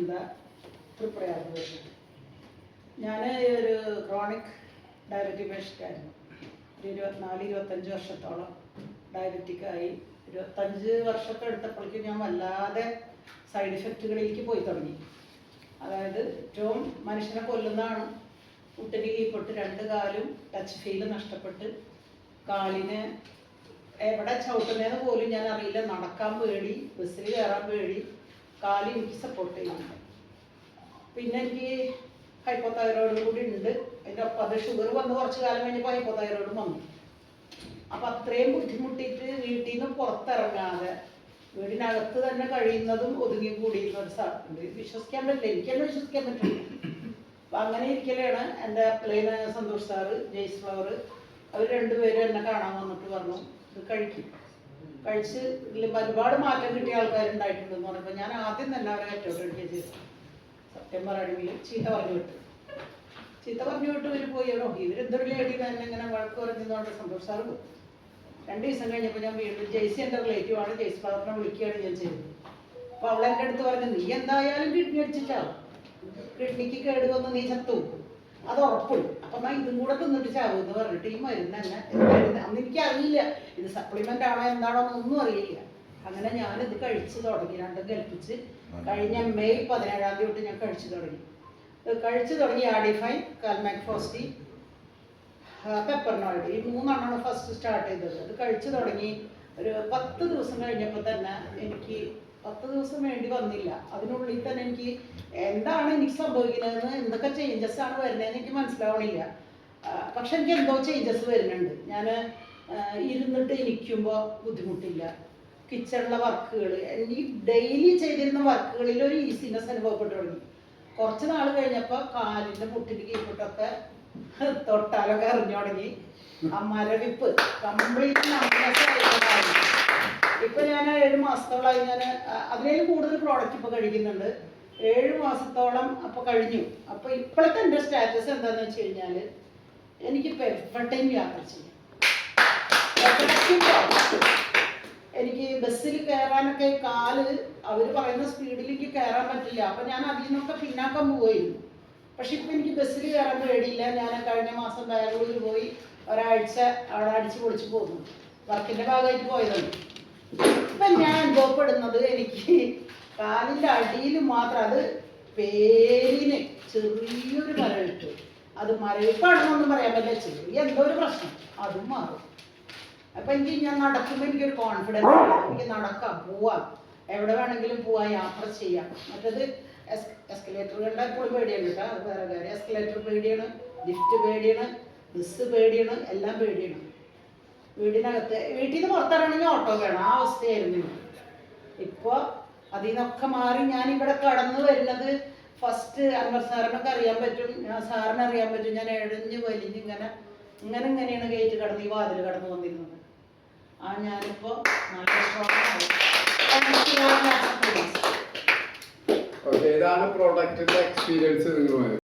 വൃന്ദ വരുന്നത് ഞാൻ ഒരു ക്രോണിക് ഡയബറ്റിക് പേഷ്യന്റായിരുന്നു ഒരു ഇരുപത്തിനാല് ഇരുപത്തഞ്ച് വർഷത്തോളം ഡയബറ്റിക്കായി ഇരുപത്തഞ്ച് വർഷമൊക്കെ എടുത്തപ്പോഴേക്കും ഞാൻ വല്ലാതെ സൈഡ് ഇഫക്റ്റുകളിലേക്ക് പോയി തുടങ്ങി. അതായത് ഏറ്റവും മനുഷ്യനെ കൊല്ലുന്നതാണ്. മുട്ടിന് കീഴ്പ്പെട്ട് രണ്ട് കാലും ടച്ച് ഫീൽ നഷ്ടപ്പെട്ട് കാലിന് എവിടെ ചവിട്ടുന്നതെന്ന് പോലും ഞാൻ അറിയില്ല. നടക്കാൻ പേടി ബസ്സിൽ കയറാൻ പേടി. കാൽ എനിക്ക് സപ്പോർട്ട് ചെയ്യുന്നുണ്ട്. പിന്നെ എനിക്ക് ഹൈപ്പോതൈറോയിഡ് കൂടി ഉണ്ട്. അതിന്റെ ഒപ്പം അത് ഷുഗർ വന്ന് കുറച്ച് കാലം കഴിഞ്ഞപ്പോൾ ഹൈപ്പോതൈറോയിഡ് വന്നു. അപ്പം അത്രയും ബുദ്ധിമുട്ടിയിട്ട് വീട്ടിൽ നിന്ന് പുറത്തിറങ്ങാതെ വീടിനകത്ത് തന്നെ കഴിയുന്നതും ഒതുങ്ങി കൂടിയിരുന്ന ഒരു സ്ഥലത്തുണ്ട് വിശ്വസിക്കാൻ പറ്റില്ല. എനിക്കെന്നെ വിശ്വസിക്കാൻ പറ്റില്ല. അപ്പം അങ്ങനെ ഇരിക്കലാണ് എന്റെ പ്ലെയിന് സന്തോഷ് സാറ് ജയ്സ് ഫ്ലവർ അവർ രണ്ടുപേരും എന്നെ കാണാൻ വന്നിട്ട് പറഞ്ഞു ഇത് കഴിക്കും. കഴിച്ച് ഒരുപാട് മാറ്റം കിട്ടിയ ആൾക്കാരുണ്ടായിട്ടുണ്ടെന്ന് പറഞ്ഞപ്പോൾ ഞാൻ ആദ്യം തന്നെ അവരെ കറ്റോട്ട് ചെയ്തു സത്യം പറയുകയാണെങ്കിൽ ചീത്ത പറഞ്ഞു വിട്ടു. ചീത്ത പറഞ്ഞു വിട്ട് ഇവർ പോയി. ഓ ഇവരെന്തൊരു ലേഡി തന്നെ ഇങ്ങനെ വഴക്ക് പറഞ്ഞതുകൊണ്ട് സന്തോഷ് സാറ് പോയി. രണ്ട് ദിവസം കഴിഞ്ഞപ്പോൾ ഞാൻ വീണ്ടും ജെയ്സി എന്റെ റിലേറ്റീവ് ആണ്. ജെയ്സ് ഫ്ലവറിനെ വിളിക്കുകയാണ് ഞാൻ ചെയ്തത്. അപ്പോൾ അവളെ എന്റെ അടുത്ത് പറഞ്ഞു നീ എന്തായാലും കിഡ്നി അടിച്ചിട്ടാവും കിഡ്നിക്ക് കേടുവന്ന് നീ ചത്തു. അത് ഉറപ്പുണ്ട്. അപ്പൊ ഞാൻ ഇതും കൂടെ തിന്നിട്ട് ചാവും എന്ന് പറഞ്ഞിട്ട് ഈ മരുന്ന് തന്നെ അന്ന് എനിക്ക് അറിയില്ല ഇത് സപ്ലിമെന്റ് ആണോ എന്താണോ ഒന്നും അറിയില്ല. അങ്ങനെ ഞാൻ ഇത് കഴിച്ചു തുടങ്ങി. രണ്ടും കൽപ്പിച്ച് കഴിഞ്ഞ മെയ് പതിനേഴാം തീയതി തൊട്ട് ഞാൻ കഴിച്ചു തുടങ്ങി. കഴിച്ചു തുടങ്ങി ആഡിഫൈൻ കാൽമാക്ഫോസ്റ്റി പെപ്പറിനോയിഡ് ഈ മൂന്നെണ്ണമാണ് ഫസ്റ്റ് സ്റ്റാർട്ട് ചെയ്തത്. അത് കഴിച്ചു തുടങ്ങി. ഒരു പത്ത് ദിവസം കഴിഞ്ഞപ്പോൾ തന്നെ എനിക്ക് പത്ത് ദിവസം വേണ്ടി വന്നില്ല. അതിനുള്ളിൽ തന്നെ എനിക്ക് എന്താണ് എനിക്ക് സംഭവിക്കുന്നതെന്ന് എന്തൊക്കെ ചേഞ്ചസ് ആണ് വരുന്നതെന്ന് എനിക്ക് മനസ്സിലാവണില്ല. പക്ഷെ എനിക്ക് എന്തോ ചേഞ്ചസ് വരുന്നുണ്ട്. ഞാൻ ഇരുന്നിട്ട് ഇരിക്കുമ്പോൾ ബുദ്ധിമുട്ടില്ല. കിച്ചണിലെ വർക്കുകൾ എനിക്ക് ഡെയിലി ചെയ്തിരുന്ന വർക്കുകളിൽ ഒരു ഈസിനെസ് അനുഭവപ്പെട്ടു തുടങ്ങി. കുറച്ച് നാൾ കഴിഞ്ഞപ്പോൾ കാലിന്റെ മുട്ടിന് കീഴ്പോട്ടൊക്കെ തൊട്ടാലൊക്കെ എറിഞ്ഞു തുടങ്ങി. ആ മരവിപ്പ് കംപ്ലീറ്റ് ഇപ്പൊ ഞാൻ ഏഴ് മാസത്തോളമായി ഞാൻ അതിലേക്ക് കൂടുതൽ പ്രോഡക്റ്റ് ഇപ്പൊ കഴിക്കുന്നുണ്ട്. ഏഴ് മാസത്തോളം അപ്പൊ കഴിഞ്ഞു. അപ്പൊ ഇപ്പോഴത്തെ എന്റെ സ്റ്റാറ്റസ് എന്താന്ന് വെച്ച് കഴിഞ്ഞാൽ എനിക്ക് എവിടെയും യാത്ര ചെയ്യാം. എനിക്ക് ബസ്സിൽ കയറാനൊക്കെ കാൽ അവർ പറയുന്ന സ്പീഡിലേക്ക് കയറാൻ പറ്റില്ല. അപ്പൊ ഞാൻ അതിൽ നിന്നൊക്കെ പിന്നാക്കം പോവുകയായിരുന്നു പക്ഷെ ഇപ്പൊ എനിക്ക് ബസ്സിൽ കയറാൻ പേടിയില്ല. ഞാൻ കഴിഞ്ഞ മാസം ബാംഗ്ലൂരിൽ പോയി. ഒരാഴ്ച അവിടെ അടിച്ചു പൊളിച്ച് പോന്നു. വർക്കിന്റെ ഭാഗമായിട്ട് പോയതാണ്. ഇപ്പൊ ഞാൻ അനുഭവപ്പെടുന്നത് എനിക്ക് കാലിന്റെ അടിയിൽ മാത്രം അത് പേരിന് ചെറിയൊരു മരവിപ്പ് അത് മരവിപ്പാണെന്നൊന്നും പറയാൻ പറ്റില്ല. ചെറിയ എന്തോ ഒരു പ്രശ്നം. അതും മാറും. അപ്പൊ എനിക്ക് ഞാൻ നടക്കുമ്പോൾ എനിക്കൊരു കോൺഫിഡൻസ് എനിക്ക് നടക്കാം പോവാം. എവിടെ വേണമെങ്കിലും പോവാം യാത്ര ചെയ്യാം. മറ്റത് എസ്കലേറ്ററുകളുടെ എപ്പോഴും പേടിയാണ് കേട്ടോ. അത് വേറെ കാര്യം. എസ്കലേറ്റർ പേടിയാണ് ലിഫ്റ്റ് പേടിയാണ് ബസ് പേടിയാണ് എല്ലാം പേടിയാണ്. വീടിനകത്ത് വീട്ടിൽ നിന്ന് പുറത്തിറങ്ങണമെങ്കിൽ ഓട്ടോ വേണം. ആ അവസ്ഥയായിരുന്നു ഇപ്പോൾ ഇപ്പൊ അതിൽ നിന്നൊക്കെ മാറി ഞാൻ ഇവിടെ കടന്നു വരുന്നത് ഫസ്റ്റ് അൻവർ സാറിനൊക്കെ അറിയാൻ പറ്റും. സാറിന് അറിയാൻ പറ്റും. ഞാൻ എഴഞ്ഞ് വലിഞ്ഞ് ഇങ്ങനെ ഇങ്ങനെ ഇങ്ങനെയാണ് ഗേറ്റ് കടന്ന് ഈ വാതിൽ കടന്നു വന്നിരുന്നത്. ആ ഞാനിപ്പോ നല്ല സ്ട്രോങ് ഇതാണ് പ്രോഡക്റ്റിന്റെ എക്സ്പീരിയൻസ് നിങ്ങൾ